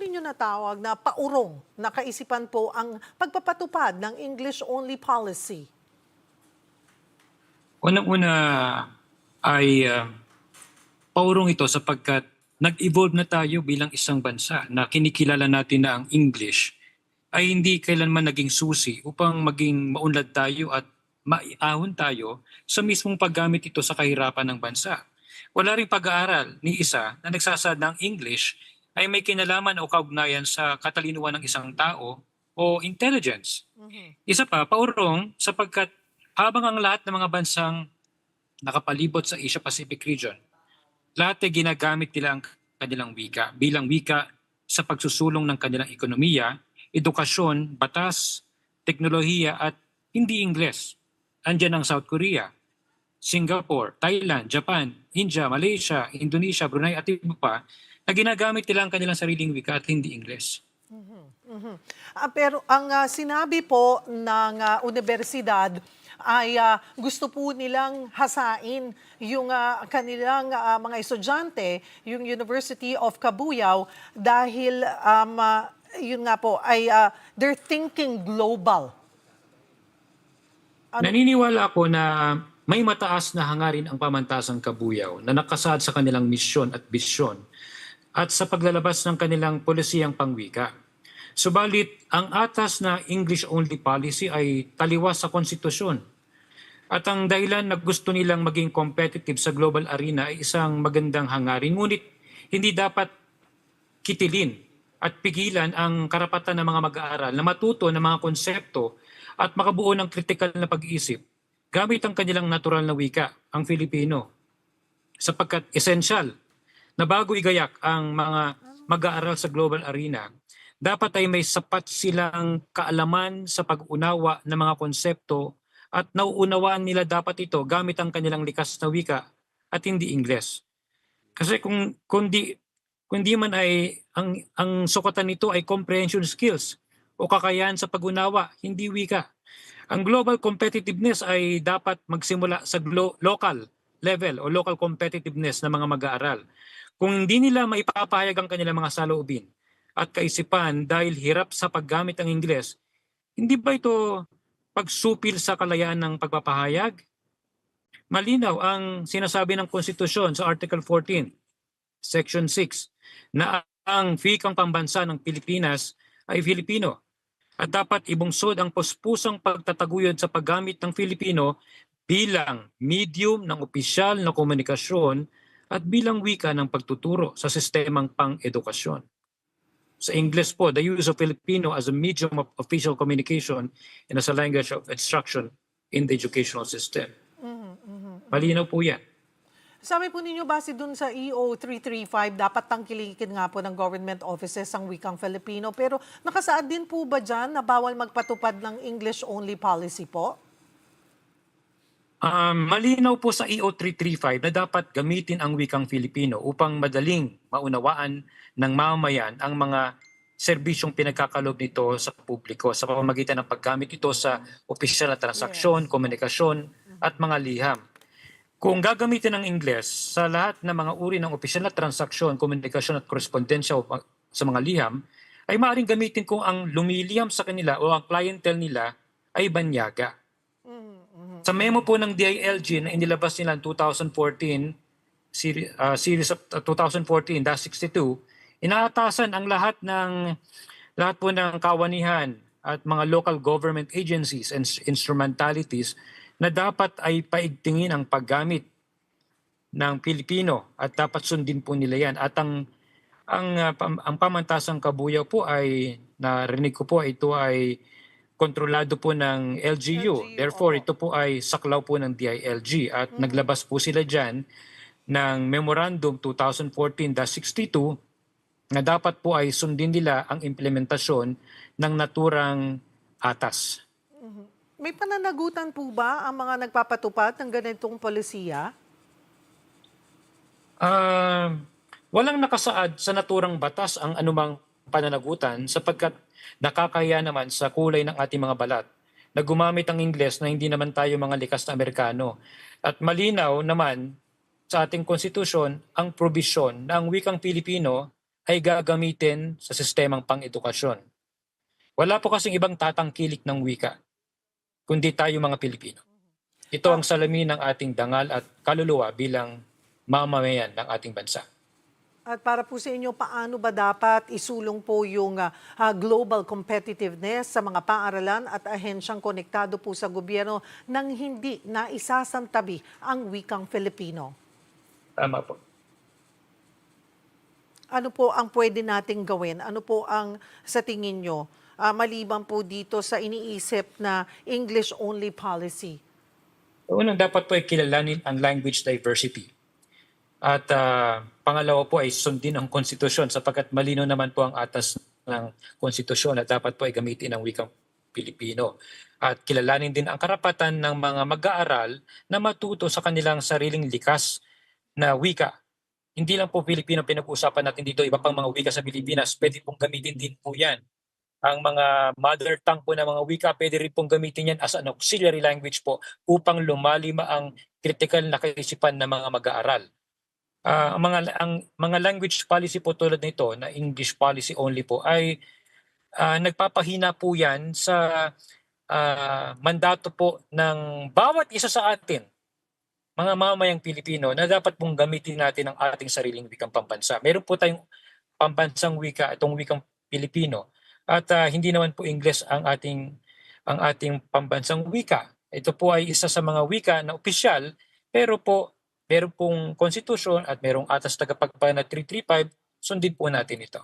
ninyo natawag na paurong na kaisipan po ang pagpapatupad ng English-only policy? Unang-una ay uh, paurong ito sapagkat nag-evolve na tayo bilang isang bansa na kinikilala natin na ang English ay hindi kailanman naging susi upang maging maunlad tayo at maiahon tayo sa mismong paggamit ito sa kahirapan ng bansa. Wala ring pag-aaral ni isa na nagsasad ng English ay may kinalaman o kaugnayan sa katalinuhan ng isang tao o intelligence. Isa pa, paurong sapagkat habang ang lahat ng mga bansang nakapalibot sa Asia-Pacific region, lahat ay ginagamit nila ang kanilang wika bilang wika sa pagsusulong ng kanilang ekonomiya, edukasyon, batas, teknolohiya at hindi Ingles. Andiyan ang South Korea, Singapore, Thailand, Japan, India, Malaysia, Indonesia, Brunei at iba pa na ginagamit nila ang kanilang sariling wika at hindi Ingles. Ah, pero ang ah, sinabi po ng ah, universidad ay ah, gusto po nilang hasain yung ah, kanilang ah, mga estudyante, yung University of Cabuyao, dahil um, ah, yun nga po, ay ah, they're thinking global. Ano- Naniniwala ako na may mataas na hangarin ang pamantasang kabuyaw na nakasad sa kanilang misyon at bisyon at sa paglalabas ng kanilang polisiyang pangwika. Subalit, ang atas na English-only policy ay taliwas sa konstitusyon. At ang dahilan na gusto nilang maging competitive sa global arena ay isang magandang hangarin. Ngunit hindi dapat kitilin at pigilan ang karapatan ng mga mag-aaral na matuto ng mga konsepto at makabuo ng kritikal na pag-iisip gamit ang kanilang natural na wika, ang Filipino. Sapagkat essential na bago igayak ang mga mag-aaral sa global arena, dapat ay may sapat silang kaalaman sa pag-unawa ng mga konsepto at nauunawaan nila dapat ito gamit ang kanilang likas na wika at hindi Ingles. Kasi kung kundi kundi man ay ang ang sukatan nito ay comprehension skills o kakayahan sa pag-unawa, hindi wika. Ang global competitiveness ay dapat magsimula sa glo- local level o local competitiveness ng mga mag-aaral. Kung hindi nila maipapahayag ang kanilang mga saloobin at kaisipan dahil hirap sa paggamit ng Ingles, hindi ba ito pagsupil sa kalayaan ng pagpapahayag? Malinaw ang sinasabi ng konstitusyon sa Article 14, Section 6, na ang fikang pambansa ng Pilipinas ay Filipino at dapat ibungsod ang puspusang pagtataguyod sa paggamit ng Filipino bilang medium ng opisyal na komunikasyon at bilang wika ng pagtuturo sa sistemang pang-edukasyon. Sa English po, the use of Filipino as a medium of official communication and as a language of instruction in the educational system. Malinaw po yan. Sabi po ninyo, base dun sa EO 335, dapat tangkilikin nga po ng government offices ang wikang Filipino. Pero nakasaad din po ba dyan na bawal magpatupad ng English-only policy po? Um, malinaw po sa EO 335 na dapat gamitin ang wikang Filipino upang madaling maunawaan ng mamamayan ang mga serbisyong pinagkakalob nito sa publiko sa pamamagitan ng paggamit ito sa opisyal na transaksyon, komunikasyon at mga liham. Kung gagamitin ng Ingles sa lahat ng mga uri ng opisyal na transaksyon, komunikasyon at korespondensya sa mga liham, ay maaaring gamitin kung ang lumiliham sa kanila o ang clientele nila ay banyaga. Sa memo po ng DILG na inilabas nila in 2014, seri- ah, series of uh, 2014-62, inaatasan ang lahat ng lahat po ng kawanihan at mga local government agencies and instrumentalities na dapat ay paigtingin ang paggamit ng Pilipino at dapat sundin po nila yan. At ang ang ah, pam- ang pamantasang kabuyaw po ay narinig ko po ito ay kontrolado po ng LGU. LGU, Therefore, ito po ay saklaw po ng DILG at naglabas po sila dyan ng Memorandum 2014-62 na dapat po ay sundin nila ang implementasyon ng naturang atas. May pananagutan po ba ang mga nagpapatupad ng ganitong polisiya? Ah, walang nakasaad sa naturang batas ang anumang pananagutan sapagkat nakakaya naman sa kulay ng ating mga balat na gumamit ang Ingles na hindi naman tayo mga likas na Amerikano. At malinaw naman sa ating konstitusyon ang probisyon na ang wikang Pilipino ay gagamitin sa sistemang pang-edukasyon. Wala po kasing ibang tatangkilik ng wika, kundi tayo mga Pilipino. Ito ang salamin ng ating dangal at kaluluwa bilang mamamayan ng ating bansa. At para po sa inyo, paano ba dapat isulong po yung ah, global competitiveness sa mga paaralan at ahensyang konektado po sa gobyerno nang hindi na isasantabi ang wikang Filipino? Tama po. Ano po ang pwede nating gawin? Ano po ang sa tingin nyo? ah, maliban po dito sa iniisip na English-only policy. Unang dapat po ay kilalanin ang language diversity. At ah, pangalawa po ay sundin ang konstitusyon sapagkat malino naman po ang atas ng konstitusyon at dapat po ay gamitin ang wikang Pilipino. At kilalanin din ang karapatan ng mga mag-aaral na matuto sa kanilang sariling likas na wika. Hindi lang po Pilipino pinag-uusapan natin dito, iba pang mga wika sa Pilipinas, pwede pong gamitin din po yan. Ang mga mother tongue po ng mga wika, pwede rin pong gamitin yan as an auxiliary language po upang lumalima ang critical na kaisipan ng mga mag-aaral. Ah, ang mga ang mga language policy po tulad nito na English policy only po ay ah, nagpapahina po 'yan sa ah, mandato po ng bawat isa sa atin mga mamayang Pilipino na dapat pong gamitin natin ang ating sariling wikang pambansa. Meron po tayong pambansang wika, itong wikang Pilipino. At ah, hindi naman po English ang ating ang ating pambansang wika. Ito po ay isa sa mga wika na opisyal pero po meron pong konstitusyon at merong atas tagapagpana 335, sundin po natin ito.